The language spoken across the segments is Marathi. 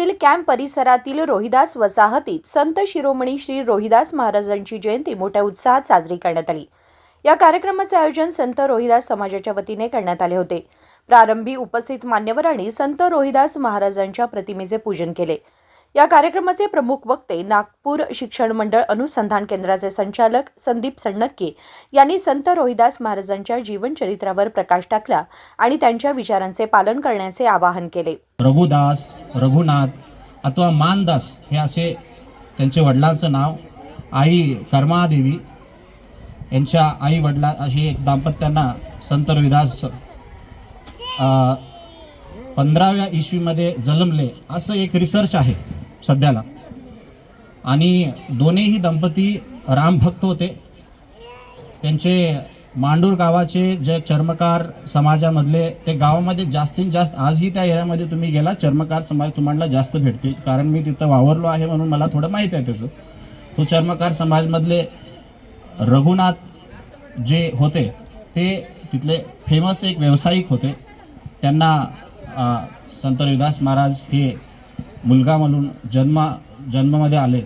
पुण्यातील कॅम्प परिसरातील रोहिदास वसाहतीत संत शिरोमणी श्री रोहिदास महाराजांची जयंती मोठ्या उत्साहात साजरी करण्यात आली. या कार्यक्रमाचे आयोजन संत रोहिदास समाजाच्या वतीने करण्यात आले होते. प्रारंभी उपस्थित मान्यवरांनी संत रोहिदास महाराजांच्या प्रतिमेचे पूजन केले. या कार्यक्रमाचे प्रमुख वक्ते नागपूर शिक्षण मंडळ अनुसंधान केंद्राचे संचालक संदीप सण्णक्के यांनी संत रोहिदास महाराजांच्या जीवनचरित्रावर प्रकाश टाकला आणि त्यांच्या विचारांचे पालन करण्याचे आवाहन केले. रघुदास रघुनाथ अथवा मानदास हे असे त्यांचे वडिलांचं नाव आई कर्मादेवी यांच्या आई वडिला हे दाम्पत्यांना संत रविदास पंधराव्या इसवीमध्ये जन्मले असं एक रिसर्च आहे. सध्याला. आणि दोन्हीही दंपती रामभक्त होते. त्यांचे मांडूर गावाचे जे चर्मकार समाजामधले ते गावामध्ये जास्तीत जास्त आजही त्या एरियामध्ये तुम्ही गेला चर्मकार समाज तुम्हाला जास्त भेटतील. कारण मी तिथं वावरलो आहे म्हणून मला थोडं माहीत आहे त्याचं. तो चर्मकार समाजमधले रघुनाथ जे होते ते तिथले फेमस एक व्यावसायिक होते. त्यांना संत रविदास महाराज हे मुलगा म्हणून जन्मा जन्मामध्ये आले.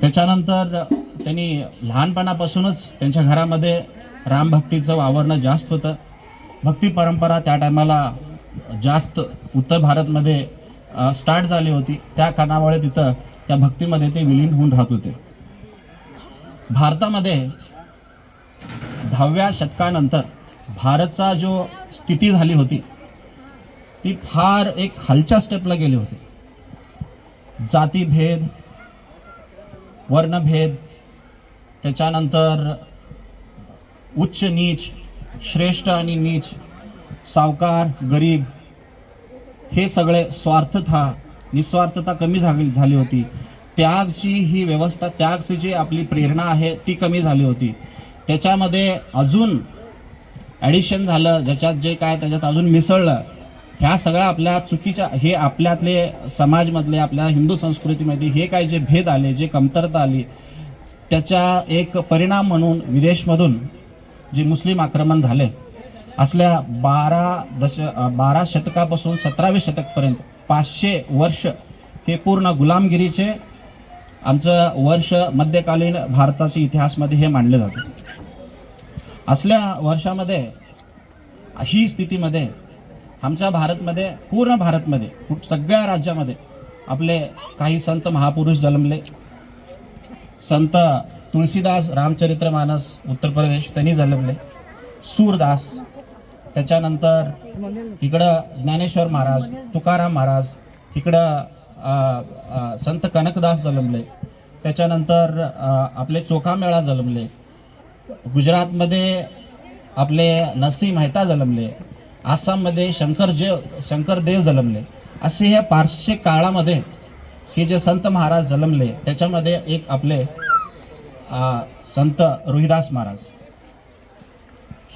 त्याच्यानंतर त्यांनी लहानपणापासूनच त्यांच्या घरामध्ये रामभक्तीचं वावरणं जास्त होतं. भक्ती परंपरा त्या टायमाला जास्त उत्तर भारतमध्ये स्टार्ट झाली होती. त्या कारणामुळे तिथं त्या भक्तीमध्ये ते विलीन होऊन राहत होते. भारतामध्ये दहाव्या शतकानंतर भारतचा जो स्थिती झाली होती ती फार एक खालच्या स्टेपला गेली होती. जातीभेद वर्णभेद त्याच्यानंतर उच्च नीच श्रेष्ठ आणि नीच सावकार गरीब हे सगळे स्वार्थता निस्वार्थता कमी झाली झाली होती. त्यागची ही व्यवस्था त्यागची जी आपली प्रेरणा आहे ती कमी झाली होती. त्याच्यामध्ये अजून ॲडिशन झालं ज्याच्यात जे काय त्याच्यात अजून मिसळलं ह्या सगळ्या आपल्या चुकीच्या हे आपल्यातले समाजमधले आपल्या हिंदू संस्कृतीमध्ये हे काय जे भेद आले जे कमतरता आली त्याचा एक परिणाम म्हणून विदेशमधून जे मुस्लिम आक्रमण झाले असल्या बारा दश बारा शतकापासून सतरावे शतकपर्यंत पाचशे वर्ष हे पूर्ण गुलामगिरीचे आमचं वर्ष मध्यकालीन भारताच्या इतिहासमध्ये हे मानले जाते. असल्या वर्षामध्ये ही स्थितीमध्ये आमच्या भारतमध्ये पूर्ण भारतमध्ये सगळ्या राज्यामध्ये आपले काही संत महापुरुष जन्मले. संत तुळशीदास रामचरित्र मानस उत्तर प्रदेश त्यांनी जन्मले. सूरदास त्याच्यानंतर इकडं ज्ञानेश्वर महाराज तुकाराम महाराज इकडं संत कनकदास जन्मले. त्याच्यानंतर आपले चोखामेळा जन्मले. गुजरातमध्ये आपले नसी मेहता जन्मले. आसाममध्ये शंकरजेव शंकरदेव जन्मले. असे ह्या पाचशे काळामध्ये हे जे संत महाराज जन्मले त्याच्यामध्ये एक आपले आ, संत रोहिदास महाराज.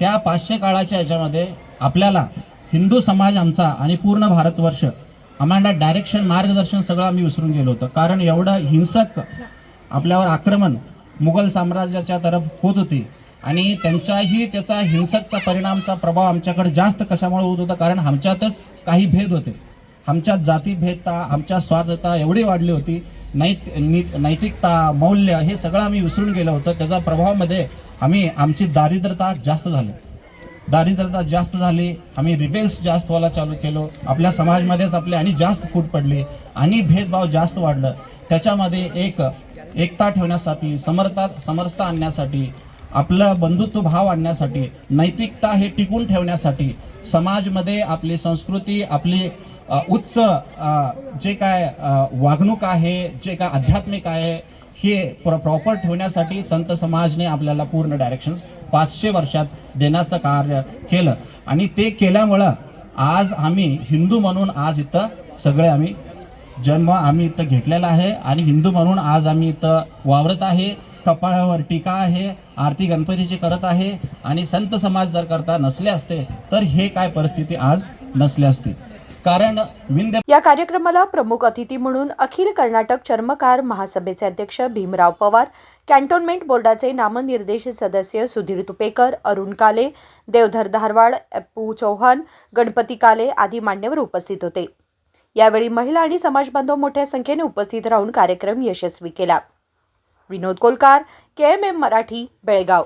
ह्या पाचशे काळाच्या याच्यामध्ये आपल्याला हिंदू समाज आमचा आणि पूर्ण भारतवर्ष आम्हाला डायरेक्शन मार्गदर्शन सगळं आम्ही विसरून गेलो होतं. कारण एवढं हिंसक आपल्यावर आक्रमण मुघल साम्राज्याच्या तरफ होत होती. आणि त्यांचाही त्याचा हिंसकचा परिणामचा प्रभाव आमच्याकडे जास्त कशामुळे होत होता? कारण आमच्यातच काही भेद होते. आमच्यात जातीभेदता आमच्या स्वार्थता एवढी वाढली होती. नैत नीत नैतिकता मौल्य हे सगळं आम्ही विसरून गेलो होतं. त्याचा प्रभावामध्ये आम्ही आमची दारिद्रता जास्त झाली. दारिद्रता जास्त झाली. आम्ही रिबेल्स जास्त व्हायला चालू केलो. आपल्या समाजमध्येच आपले आणि जास्त फूट पडली. आणि भेदभाव जास्त वाढलं. त्याच्यामध्ये एक एकता ठेवण्यासाठी समरता समरसता आणण्यासाठी आपलं बंधुत्व भाव आणण्यासाठी नैतिकता हे टिकून ठेवण्यासाठी समाजमध्ये आपली संस्कृती आपली उच्च जे काय वागणूक आहे जे काय आध्यात्मिक आहे हे प्र प्रॉपर ठेवण्यासाठी संत समाजने आपल्याला पूर्ण डायरेक्शन्स पाचशे वर्षात देण्याचं कार्य केलं. आणि ते केल्यामुळं आज आम्ही हिंदू म्हणून आज इथं सगळे आम्ही जन्म आम्ही इथं घेतलेला आहे आणि हिंदू म्हणून आज आम्ही इथं वावरत आहे. कपाळावर टीका आहे आरती गणपतीची करत आहे आणि संत समाज जर करता नसले असते तर हे काय परिस्थिती आज नसले असते. कारण विंध्य या कार्यक्रमाला प्रमुख अतिथी म्हणून अखिल कर्नाटक चर्मकार महासभेचे अध्यक्ष भीमराव पवार कॅन्टोन्मेंट बोर्डाचे नामनिर्देशित सदस्य सुधीर तुपेकर अरुण काले देवधर धारवाड अप्पू चौहान गणपती काले आदी मान्यवर उपस्थित होते. यावेळी महिला आणि समाजबांधव मोठ्या संख्येने उपस्थित राहून कार्यक्रम यशस्वी केला. Vinod Kolkar K M M Marathi Belgaum.